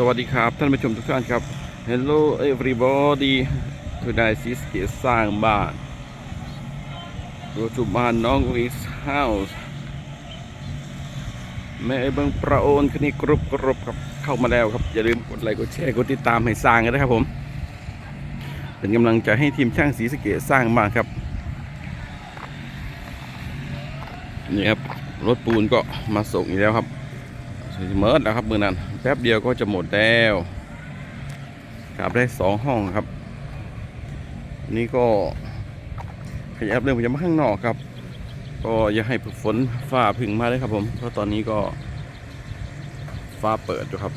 สวัสดีครับท่านผู้ชมทุกท่านครับ Hello everybody today is เกสร้างบ้านปัจจุบันน้องวิส house แม่เบิงประโอนคณิกรุบกรุบครับเข้ามาแล้วครับ อย่าลืมกดไลค์กดแชร์กดติดตามให้สร้างกันนะครับผม เป็นกำลังใจให้ทีมช่างสีสเกตสร้างบ้านครับนี่ครับรถปูนก็มาส่งอีกแล้วครับ เมิร์ดแล้วครับมือนั้นแป๊บเดียวก็จะหมดแล้วกลับได้สองห้องครับ นี่ก็ขยับเรื่องไปจะมข้างนอกครับ ก็อย่าให้ฝนฟ้าพึ่งมาเลยครับผม เพราะตอนนี้ก็ฟ้าเปิดอยู่ครับ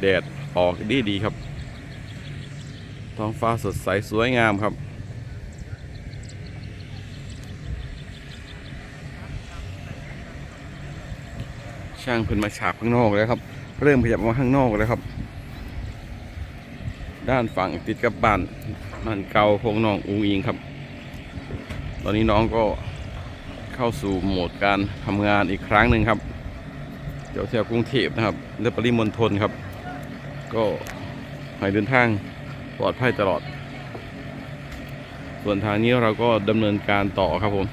แดดออกดีดีครับ ท้องฟ้าสดใสสวยงามครับ ช่างเพิ่นมาฉาบข้างนอกแล้วครับ เริ่มขยับมาข้างนอกแล้วครับ ด้านฝั่งติดกับบ้านบ้านเก่าของน้องอุ้งอิงครับ ตอนนี้น้องก็เข้าสู่โหมดการทำงานอีกครั้งหนึ่งครับเดี๋ยวแถวกรุงเทพนะครับและปริมณฑลครับ ก็ให้เดินทางปลอดภัยตลอด ส่วนทางนี้เราก็ดำเนินการต่อครับผม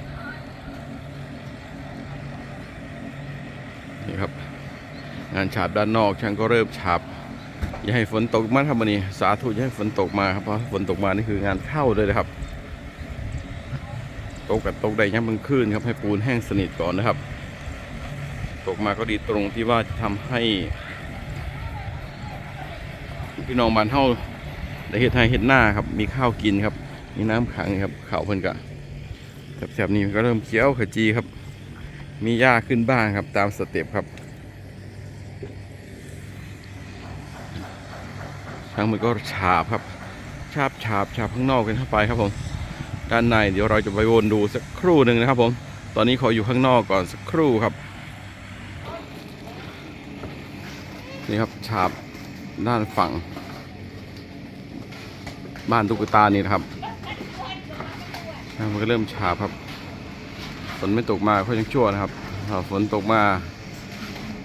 นี่ครับ งานฉาบด้านนอกช่างก็เริ่มฉาบอย่าให้ฝนตกมาครับวันนี้ สาธุอย่าให้ฝนตกมาครับเพราะฝนตกมานี่คืองานเข้าเลยนะครับตกกับตกได้ยังมึงคืนครับให้ปูนแห้งสนิทก่อนนะครับ ตกมาก็ดีตรงที่ว่าจะทำให้ พี่น้องบ้านเฮาได้เห็ดไทยเห็ดหน้าครับ มีข้าวกินครับ มีน้ำขังครับเขาเพิ่นกะแถบๆนี้ก็เริ่มเขียวขจีครับ มีหญ้าขึ้นบ้างครับตามสเต็ปครับ ทางมือก็ฉาบครับฉาบฉาบฉาบข้างนอกกันเข้าไปครับผม ด้านในเดี๋ยวเราจะไปวนดูสักครู่หนึ่งนะครับ ผม ตอนนี้ขออยู่ข้างนอกก่อนสักครู่ครับ นี่ครับฉาบด้านฝั่ง บ้านตุ๊กตานี่นะครับอ่มันก็เริ่มฉาบครับฝนไม่ตกมาก็ยังชั่วนะครับฝนตกมา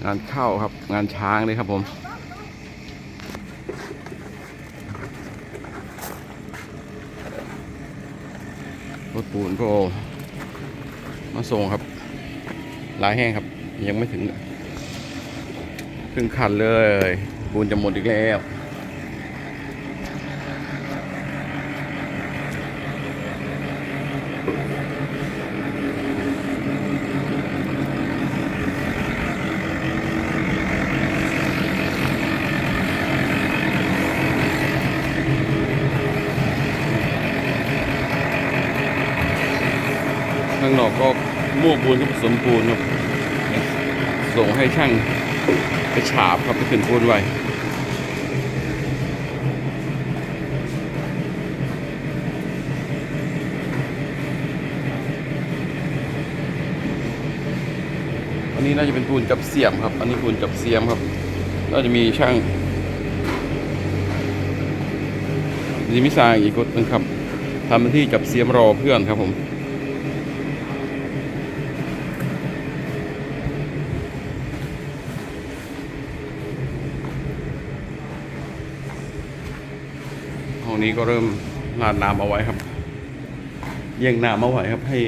งานเข้าครับ งานช้างเลยครับผม ปูนก็มาส่งครับ ลายแห้งครับ ยังไม่ถึงครึ่งคันเลย ปูนจะหมดอีกแล้ว ข้างนอกก็ มั่วปูนกับผสมปูนครับส่งให้ช่างไปฉาบครับไปขึ้นปูนไว้อันนี้น่าจะเป็นปูนจับเสียมครับ อันนี้ปูนจับเสียมครับน่าจะมีช่างมีมิสาอีกคนหนึงครับทำหน้าที่จับเสียมรอเพื่อนครับผม ห้องนี้ก็เริ่มราดน้ำเอาไว้ครับเยี่ยงน้ำเอาไว้ครับ ให้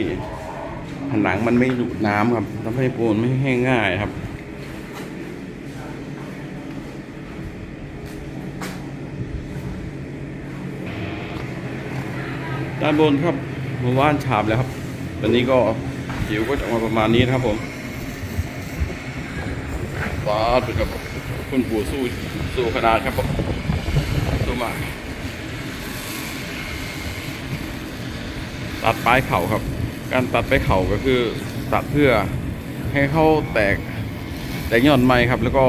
ผนังมันไม่ดูดน้ำครับทำให้ปูนไม่แห้งง่ายครับด้านบนครับเมื่านฉาบแล้วครับตอนนี้ก็ผิวก็จะมาประมาณนี้นะครับผมฟาดไปกับคุณปู่สู้สู้ขนาดครับสู้มาก ตัดปลายเข่าครับ การตัดปลายเข่าก็คือตัดเพื่อให้เขาแตกแตกยอดไม้ครับ แล้วก็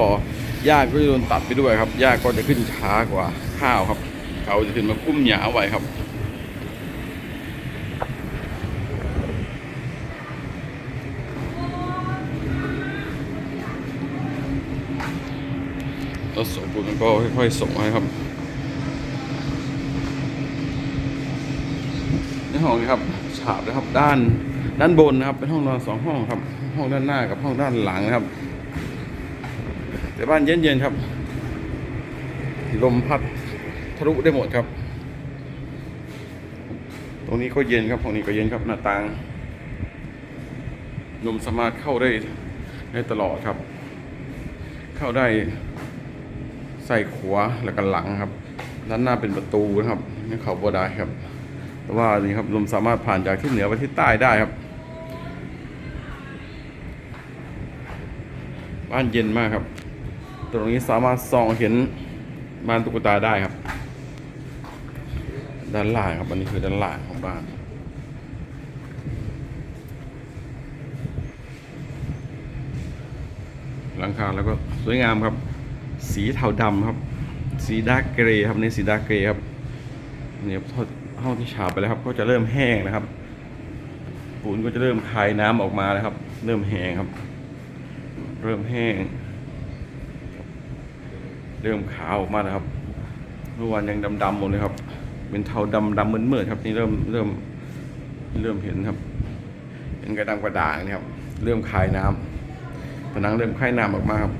หญ้าก็จะโดนตัดไปด้วยครับหญ้าก็จะขึ้นช้ากว่าข้าวครับเขาจะขึ้นมากุ้มหยาไว้ครับแล้วส่งปูนมันก็ค่อยๆส่งให้ครับ ใน ห้องนี้ครับฉาบนะครับด้านด้านบนนะครับ เป็นห้องนอนสองห้องครับ ห้องด้านหน้ากับห้องด้านหลังนะครับ แต่บ้านเย็นๆครับ ลมพัดทะลุได้หมดครับ ตรงนี้ก็เย็นครับตรงนี้ก็เย็นครับหน้าต่างลมสามารถเข้าได้ได้ตลอดครับ เข้าได้ใส่ขวาแล้วก็หลังครับ ด้านหน้าเป็นประตูนะครับนี่เขาบ่ได้ครับ แต่ว่านี่ครับลมสามารถผ่านจากทิศเหนือไปทิศใต้ได้ครับ บ้านเย็นมากครับ ตรงนี้สามารถส่องเห็นบ้านตุ๊กตาได้ครับ ด้านล่างครับอันนี้คือด้านล่างของบ้านหลังคาแล้วก็สวยงามครับ สีเทาดำครับ สีดาร์กเกรย์ครับนี่สีดาร์กเกรย์ครับเนี่ยท่า เท่าที่ฉาบไปแล้วครับ ก็จะเริ่มแห้งนะครับ ปูนก็จะเริ่มคายน้ำออกมาแล้วครับ เริ่มแห้งครับ เริ่มแห้ง เริ่มขาวออกมาแล้วครับ เมื่อวานยังดำๆหมดเลยครับ เป็นเทาดำดำมืดๆครับ นี่เริ่มเริ่มเริ่มเห็นครับเป็นกระดำกระด่างนี่ครับ เริ่มคายน้ำผนังเริ่มคายน้ำออกมาครับ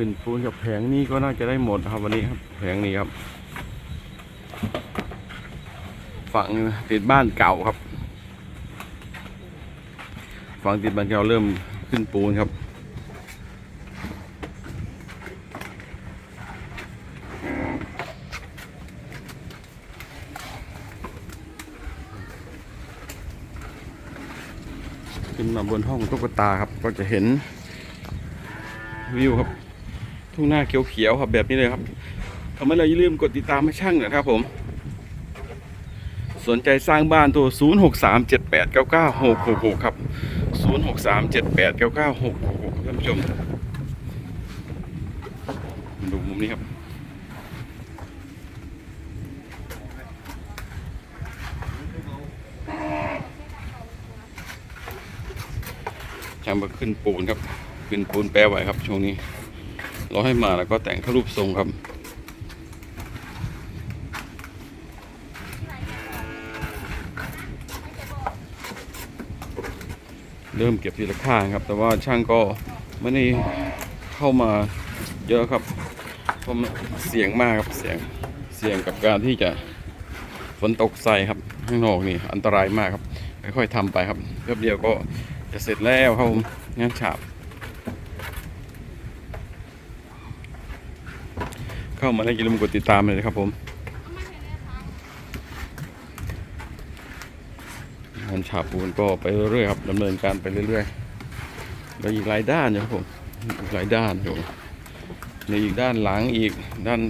ขึ้นปูนกับแผงนี้ก็น่าจะได้หมดครับวันนี้ครับ แผงนี้ครับ ฝั่งติดบ้านเก่าครับ ฝั่งติดบ้านเก่าเริ่มขึ้นปูนครับขึ้นมาบนห้องตุ๊กตาครับ ก็จะเห็นวิวครับ ทุ่งหน้าเขียวๆครับแบบนี้เลยครับทำให้เราอย่าลืมกดติดตามให้ช่างนะครับผม สนใจสร้างบ้านตัว 0 6 3 7 8 9 9 6 6 6 ครับ 0 6 3 7 8 9 9 6 6 6 ท่านผู้ชม ดูมุมนี้ครับช่างมาขึ้นปูนครับ ขึ้นปูนแปรไว้ครับช่วงนี้ เราให้มาแล้วก็แต่งเข้ารูปทรงครับเริ่มเก็บทีละข้างครับ แต่ว่าช่างก็ไม่ได้เข้ามาเยอะครับเพราะเสียงมากครับเสียงเสียงกับการที่จะฝนตกใส่ครับข้างนอกนี่อันตรายมากครับค่อยๆทำไปครับแป๊บเดียวก็จะเสร็จแล้วครับงานฉาบ เข้ามาแล้วอย่าลืมกดติดตามเลยนะครับผมงานฉาบปูนก็ไปเรื่อยๆครับดำเนินการไปเรื่อยๆแล้วอีกหลายด้านอยู่ครับผมอีกหลายด้านอยู่ในอีกด้านหลังอีกด้าน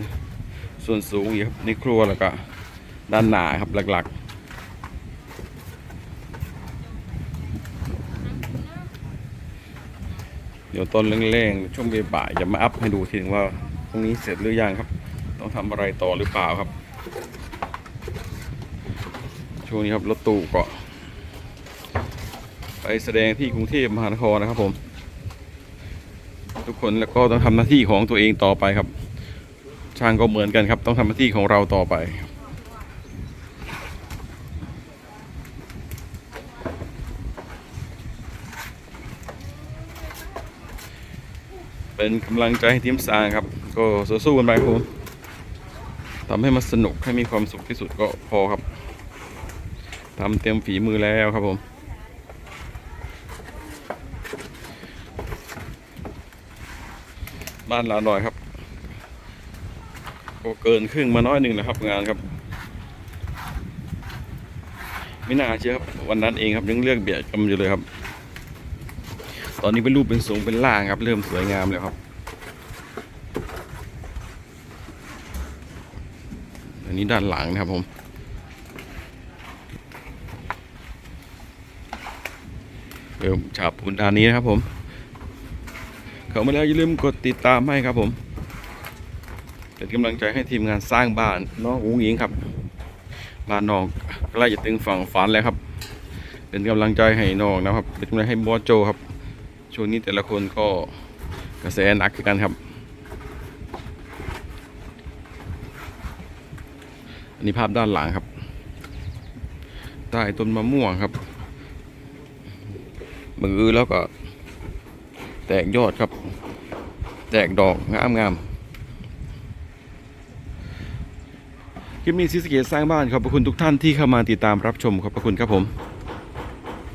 ส่วนสูงอีกครับในครัวแล้วก็ด้านหน้าครับหลักๆเดี๋ยวตอนแรงๆช่วงบ่ายๆจะมาอัพให้ดูทีนึงว่า ตรงนี้เสร็จหรือยังครับ ต้องทำอะไรต่อหรือเปล่าครับ ช่วงนี้ครับรถตู้ก็ไปแสดงที่กรุงเทพมหานครนะครับผม ทุกคนแล้วก็ต้องทำหน้าที่ของตัวเองต่อไปครับ ช่างก็เหมือนกันครับ ต้องทำหน้าที่ของเราต่อไปเป็นกำลังใจให้ทีมสร้างครับ ก็สู้ๆกันไปครับผมทำให้มันสนุกให้มีความสุขที่สุดก็พอครับทำเต็มฝีมือแล้วครับผมบ้านลาหน่อยครับก็เกินครึ่งมาน้อยหนึ่งนะครับงานครับไม่น่าเชื่อครับวันนั้นเองครับยังเลือกเบียดกันอยู่เลยครับ ตอนนี้เป็นรูปเป็นทรงเป็นล่างครับ เริ่มสวยงามแล้วครับ นี้ด้านหลังนะครับผม เริ่มฉาบปูนด้านนี้นะครับผม เข้ามาแล้วอย่าลืมกดติดตามให้ครับผมเป็นกำลังใจให้ทีมงานสร้างบ้านน้องอุ้งอิงครับ บ้านน้องใกล้จะถึงฝั่งฝันแล้วครับ เป็นกำลังใจให้น้องนะครับ เป็นกำลังใจให้บอสโจครับ ช่วงนี้แต่ละคนก็กระแสหนักกันครับ อัน นี้ภาพด้านหลังครับ ใต้ต้นมะม่วงครับ มือแล้วก็ แตกยอดครับ แตกดอกงามงามคลิปนี้ซิสเกตสร้างบ้านขอบพระคุณทุกท่านที่เข้ามาติดตามรับชมขอบพระคุณครับผม